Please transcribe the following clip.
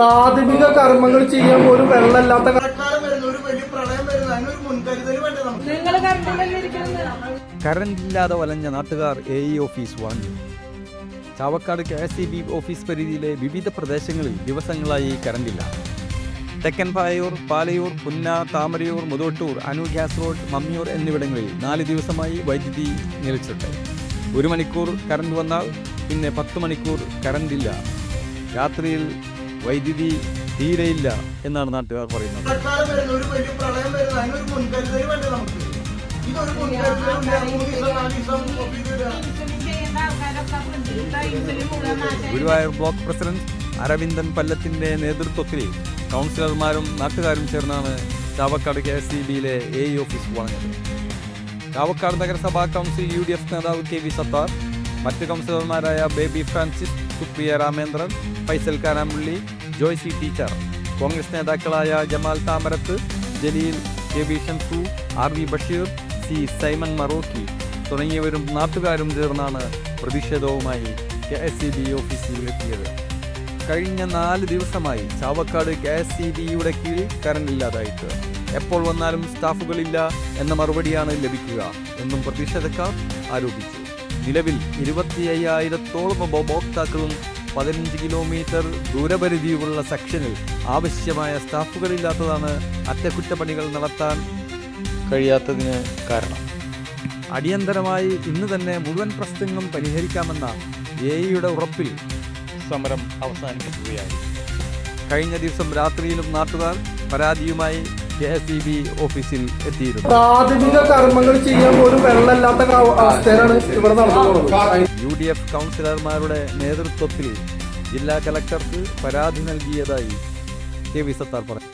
പ്രാഥമിക കർമ്മങ്ങൾ ചെയ്യാൻ പോലും വെള്ളമില്ലാത്ത കറണ്ട് ഇല്ലാതെ ഒരു വലിയ പ്രളയം വരുന്ന അതിനൊരു മുൻകരുതൽ വേണ്ടേ നമുക്ക്? നിങ്ങൾ കണ്ടില്ലല്ലോ ഇരിക്കുന്നത് കറണ്ടില്ലാതെ വലഞ്ഞ നാട്ടുകാർ എ ഇ ഓഫീസ് വാങ്ങി. Chavakkad K S E B office പരിധിയിലെ വിവിധ പ്രദേശങ്ങളിൽ ദിവസങ്ങളായി കറണ്ടില്ല തെക്കൻ പായൂർ പാലയൂർ പുന്ന താമരയൂർ മുതോട്ടൂർ അനു ഗ്യാസ് റോഡ് മമ്മിയൂർ എന്നിവിടങ്ങളിൽ നാല് ദിവസമായി വൈദ്യുതി നിലച്ചിട്ട് ഒരു മണിക്കൂർ കറണ്ട് വന്നാൽ പിന്നെ പത്ത് മണിക്കൂർ കറണ്ടില്ല രാത്രിയിൽ വൈദ്യുതി തീരെയില്ല എന്നാണ് നാട്ടുകാർ പറയുന്നത്. ഗുരുവായൂർ ബ്ലോക്ക് പ്രസിഡന്റ് അരവിന്ദൻ പല്ലത്തിന്റെ നേതൃത്വത്തിൽ കൗൺസിലർമാരും നാട്ടുകാരും ചേർന്നാണ് ചാവക്കാട് കെ എസ് സി ബിയിലെ എ ഇ ഓഫീസ് വളഞ്ഞത്. ചാവക്കാട് നഗരസഭാ കൗൺസിൽ യു ഡി എഫ് നേതാവ് കെ വി സത്താർ മറ്റ് കൗൺസിലർമാരായ Baby Francis Supriya Ramendran Faisal Kanamulli Joycy teacher. Congress നേതാക്കളായ Jamal Thamarath Jaleel K B Shamsu R V Basheer C Simon Marokki തുടങ്ങിയവരും നാട്ടുകാരും ചേർന്നാണ് പ്രതിഷേധവുമായി കെ എസ് സി ബി ഓഫീസിലെത്തിയത് കഴിഞ്ഞ നാല് ദിവസമായി ചാവക്കാട് കെ എസ് സി ബിയുടെ കീഴിൽ കറണ്ട് ഇല്ലാതായിട്ട്. എപ്പോൾ വന്നാലും സ്റ്റാഫുകളില്ല എന്ന മറുപടിയാണ് ലഭിക്കുക എന്നും പ്രതിഷേധക്കാർ ആരോപിച്ചു. നിലവിൽ ഇരുപത്തി അയ്യായിരത്തോളം ഉപഭോക്താക്കളും പതിനഞ്ച് കിലോമീറ്റർ ദൂരപരിധിയുള്ള സെക്ഷനിൽ ആവശ്യമായ സ്റ്റാഫുകളില്ലാത്തതാണ് അറ്റകുറ്റപ്പണികൾ നടത്താൻ കഴിയാത്തതിന് കാരണം. അടിയന്തരമായി ഇന്ന് തന്നെ മുഴുവൻ പ്രശ്നങ്ങളും പരിഹരിക്കാമെന്ന എ ഐയുടെ ഉറപ്പിൽ സമരം അവസാനിപ്പിക്കുകയായി കഴിഞ്ഞ ദിവസം രാത്രിയിലും നാട്ടുകാർ പരാതിയുമായി കെ എസ് ഇ ബി ഓഫീസിൽ എത്തിയിരുന്നു. പ്രാഥമിക കർമ്മങ്ങൾ ചെയ്യാൻ പോലും വെള്ളമില്ലാത്ത അവസ്ഥയിലാണ് ഇവിടെ നടന്നത് യു ഡി എഫ് കൗൺസിലർമാരുടെ നേതൃത്വത്തിൽ ജില്ലാ കലക്ടർക്ക് പരാതി നൽകിയതായി കെ വി സത്താർ പറഞ്ഞു.